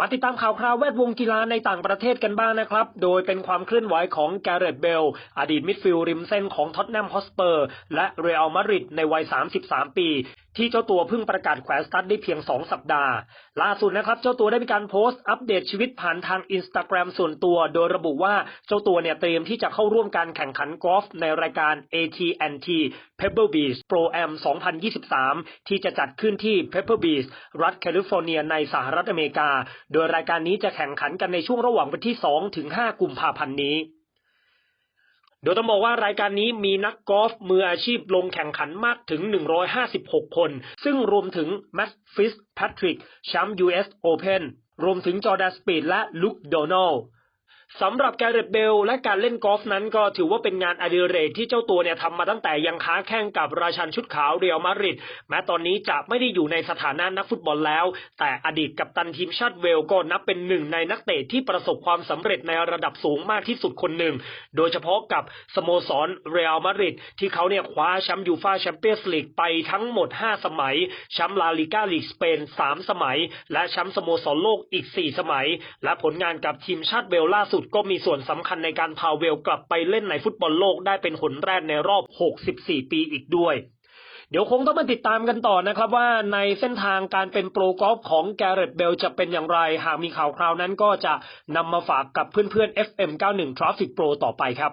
มาติดตามข่าวคราวแวดวงกีฬาในต่างประเทศกันบ้างนะครับ โดยเป็นความเคลื่อนไหวของแกเรตเบล อดีตมิดฟิลด์ริมเส้นของท็อตแนมฮอสเปอร์ และเรอัลมาดริดในวัย 33 ปี ที่เจ้าตัวเพิ่งประกาศแขวนสตั๊ดได้เพียง 2 สัปดาห์ ล่าสุดนะครับ เจ้าตัวได้มีการโพสต์อัปเดตชีวิตผ่านทางอินสตาแกรมส่วนตัว โดยระบุว่าเจ้าตัวเนี่ยเตรียมที่จะเข้าร่วมการแข่งขันกอล์ฟในรายการ AT&T Pebble Beach Pro Am 2023 ที่จะจัดขึ้นที่ Pebble Beach รัฐแคลิฟอร์เนียในสหรัฐอเมริกา โดยรายการนี้จะแข่งขันกันในช่วงระหว่างวันที่ 2 ถึง 5 กุมภาพันธ์นี้ โดยต้องบอกว่ารายการนี้มีนักกอล์ฟมืออาชีพลงแข่งขันมากถึง 156 คน ซึ่งรวมถึงแมตต์ฟิสแพทริกแชมป์ US Open รวมถึงจอร์แดนสปีดและลุคโดนัล สำหรับแกเรตเบลและการเล่นกอล์ฟนั้นก็ถือว่าเป็นงานอดิเรกที่เจ้าตัวเนี่ยทำมาตั้งแต่ยังค้าแข่งกับราชันชุดขาวเรียลมาดริดแม้ตอนนี้จะไม่ได้อยู่ในสถานะนักฟุตบอลแล้ว แต่อดีตกัปตันทีมชาติเวลก็นับเป็นหนึ่งในนักเตะที่ประสบความสำเร็จในระดับสูงมากที่สุดคนหนึ่ง โดยเฉพาะกับสโมสรเรอัลมาดริดที่เขาเนี่ยคว้าแชมป์ยูฟาแชมเปี้ยนส์ลีกไปทั้งหมด 5 สมัยแชมป์ลาลิก้าลีกสเปน 3 สมัย และแชมป์สโมสรโลกอีก 4 สมัย และผลงานกับทีมชาติเวลล่าสุดก็มีส่วนสำคัญในการพาเวลกลับไปเล่นในฟุตบอลโลกได้เป็นหนแรกในรอบ 64 ปีอีกด้วยเดี๋ยวคงต้องมาติดตามกันต่อนะครับว่าในเส้นทางการเป็นโปรกอล์ฟของแกเรตเบลจะเป็นอย่างไร หากมีข่าวคราวนั้นก็จะนำมาฝากกับเพื่อนๆ FM91 Traffic Pro ต่อไปครับ